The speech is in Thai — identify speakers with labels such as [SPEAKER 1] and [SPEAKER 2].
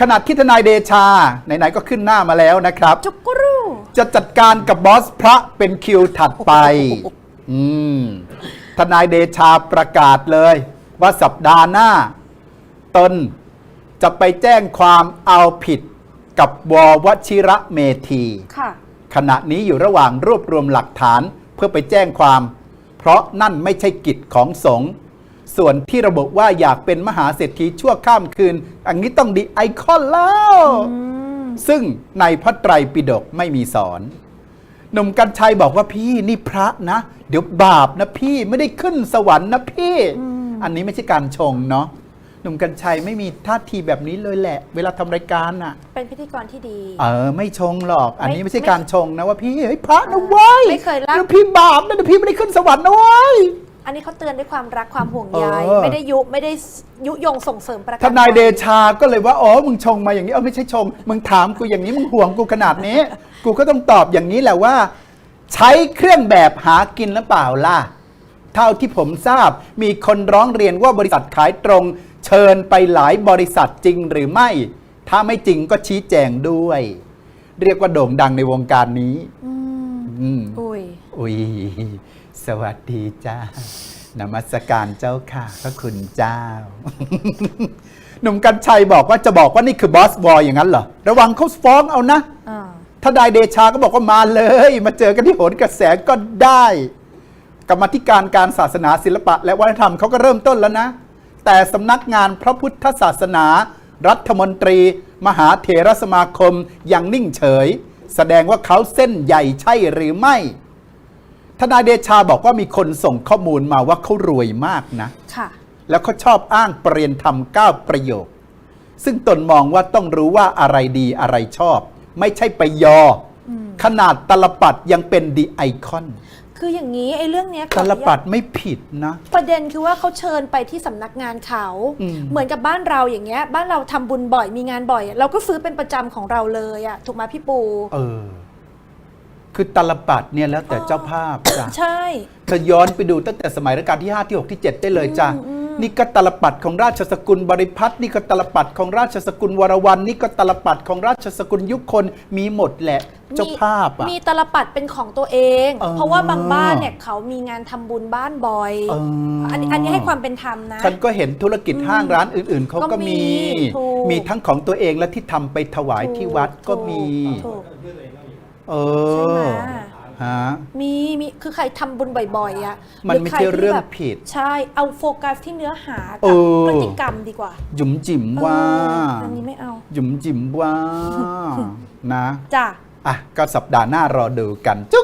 [SPEAKER 1] ขนาดที่ทนายเดชา ไหน ๆ ก็ขึ้นหน้ามาแล้วนะครับ
[SPEAKER 2] จุกกรู
[SPEAKER 1] จะจัดการกับบอสพระเป็นคิวถัดไป อืม ทนายเดชาประกาศเลย ว่าสัปดาห์หน้า ตนจะไปแจ้งความเอาผิดกับววชิระเมธี
[SPEAKER 2] ค่ะ
[SPEAKER 1] ขณะนี้อยู่ระหว่างรวบรวมหลักฐานเพื่อไปแจ้งความ เพราะนั่นไม่ใช่กิจของสงฆ์ ส่วนที่ระบุว่าอยากเป็นมหาเศรษฐีชั่วข้ามคืน อันนี้ต้องดีไอคอนแล้ว ซึ่งในพระไตรปิฎกไม่มีสอน หนุ่มกัญชัยบอกว่าพี่นี่พระนะ เดี๋ยวบาปนะพี่ไม่ได้ขึ้นสวรรค์นะพี่ อันนี้ไม่ใช่การชงเนาะหนุ่มกัญชัยไม่มีท่าทีแบบนี้เลยแหละ เวลาทำรายการน่ะ
[SPEAKER 2] เป็นพิธีกรที่ดี
[SPEAKER 1] เออไม่ชงหรอก อันนี้
[SPEAKER 2] ไม่
[SPEAKER 1] ไม่ใช่
[SPEAKER 2] ไม่
[SPEAKER 1] การชงนะว่าพี่เฮ้ยพระนะเว้ย
[SPEAKER 2] ไม่เคยรัก
[SPEAKER 1] ดี๋วพี่บาปนะเดี๋ยวพี่ไม่ได้ขึ้นสวรรค์นะเว้ย
[SPEAKER 2] อันนี้เขาเตือนด้วยความรักความห่วงใย
[SPEAKER 1] เออ
[SPEAKER 2] ไม่ได้ยุไม่ได้ยุยงส่งเสริมประกั
[SPEAKER 1] ทนายเดชาก็เลยว่าอ๋อมึงชงมาอย่างนี้เออไม่ใช่ชง มึงถามกูอย่างนี้มึงห่วงกูขนาดนี้ กูก็ต้องตอบอย่างนี้แหละว่า ใช้เครื่องแบบหากินหรือเปล่าล่ะ เท่าที่ผมทราบมีคนร้องเรียนว่าบริษัทขายตรง เชิญไปหลายบริษัทจริงหรือไม่ ถ้าไม่จริงก็ชี้แจงด้วย เรียกว่าโด่งดังในวงการนี้
[SPEAKER 2] อืม
[SPEAKER 1] อืม
[SPEAKER 2] อุ้ย
[SPEAKER 1] อุ้ยสวัสดีจ้านมัสการเจ้าค่ะพระคุณเจ้า หนุ่มกัญชัยบอกว่าจะบอกว่านี่คือบอสบอยอย่างนั้นเหรอ ระวังเขาฟ้องเอานะ
[SPEAKER 2] อ่า
[SPEAKER 1] ถ้านายเดชาก็บอกว่ามาเลย มาเจอกันที่โหนกระแสก็ได้ กรรมาธิการการศาสนาศิลปะ และวัฒนธรรมเขาก็เริ่มต้นแล้วนะ แต่สำนักงานพระพุทธศาสนา รัฐมนตรี มหาเถรสมาคมยังนิ่งเฉย แสดงว่าเขาเส้นใหญ่ใช่หรือไม่ ทนายเดชาบอกว่ามีคนส่งข้อมูลมาว่าเขารวยมากนะ
[SPEAKER 2] ค่ะ
[SPEAKER 1] แล้วเขาชอบอ้างเปรียนธรรมเก้าประโยค ซึ่งตนมองว่าต้องรู้ว่าอะไรดีอะไรชอบ ไม่ใช่ไปยออขนาดตลปัดยังเป็นดีไอคอน
[SPEAKER 2] คืออย่างนี้ไอ้เรื่องเนี้ยข
[SPEAKER 1] ต
[SPEAKER 2] ออ
[SPEAKER 1] ล
[SPEAKER 2] นุญา
[SPEAKER 1] ปัดไม่ผิดนะ
[SPEAKER 2] ประเด็นคือว่าเขาเชิญไปที่สำนักงานเขา
[SPEAKER 1] อืม
[SPEAKER 2] เหมือนกับบ้านเราอย่างเงี้ย บ้านเราทำบุญบ่อยมีงานบ่อย เราก็ซื้อเป็นประจำของเราเลยอะถูกไหมพี่ปู
[SPEAKER 1] เออ คือตลปัดเนี่ยแล้วแต่เจ้าภาพจ้ะ
[SPEAKER 2] ใช่
[SPEAKER 1] เธอย้อนไปดูตั้งแต่สมัยรัชกาลที่ 5 ที่ 6 ที่ 7 ได้เลยจ้ะ นี่ก็ตลปัดของราชสกุลบริพัตรนี่ก็ตลปัดของราชสกุลวรวันนี่ก็ตลปัดของราชสกุลยุคคนมีหมดแหละเจ้าภาพอะ
[SPEAKER 2] มีตลปัดเป็นของตัวเอง
[SPEAKER 1] เออ
[SPEAKER 2] เพราะว่าบางบ้านเนี่ยเขามีงานทำบุญบ้านบ่อย
[SPEAKER 1] เอออั
[SPEAKER 2] อันนี้อันนี้ให้ความเป็นธรรมนะ
[SPEAKER 1] ฉันก็เห็นธุรกิจห้างร้านอื่น ๆเขา
[SPEAKER 2] ก็
[SPEAKER 1] ก็
[SPEAKER 2] มี
[SPEAKER 1] มี
[SPEAKER 2] ถูก
[SPEAKER 1] มีทั้งของตัวเองและที่ทำไปถวายที่วัดก็มี
[SPEAKER 2] ถูก
[SPEAKER 1] เอ
[SPEAKER 2] ใช่ไหม
[SPEAKER 1] อฮะ
[SPEAKER 2] มีมีคือใครทำบุญบ่อยๆอะ
[SPEAKER 1] มัน
[SPEAKER 2] ห
[SPEAKER 1] ไม่
[SPEAKER 2] ใค
[SPEAKER 1] ใช่
[SPEAKER 2] ที่
[SPEAKER 1] เรื่อง
[SPEAKER 2] แบบ
[SPEAKER 1] ผิด
[SPEAKER 2] ใช่เอาโฟกัสที่เนื้อหา
[SPEAKER 1] เอ
[SPEAKER 2] กับ
[SPEAKER 1] อ
[SPEAKER 2] พฤติกรรมดีกว่า
[SPEAKER 1] หยุมจิ๋มว่า
[SPEAKER 2] เอออันนี้ไม่เอา
[SPEAKER 1] หยุมจิ๋มว่านะ
[SPEAKER 2] จ้ะ
[SPEAKER 1] อะ ก็สัปดาห์หน้ารอดูกันจุ๊ก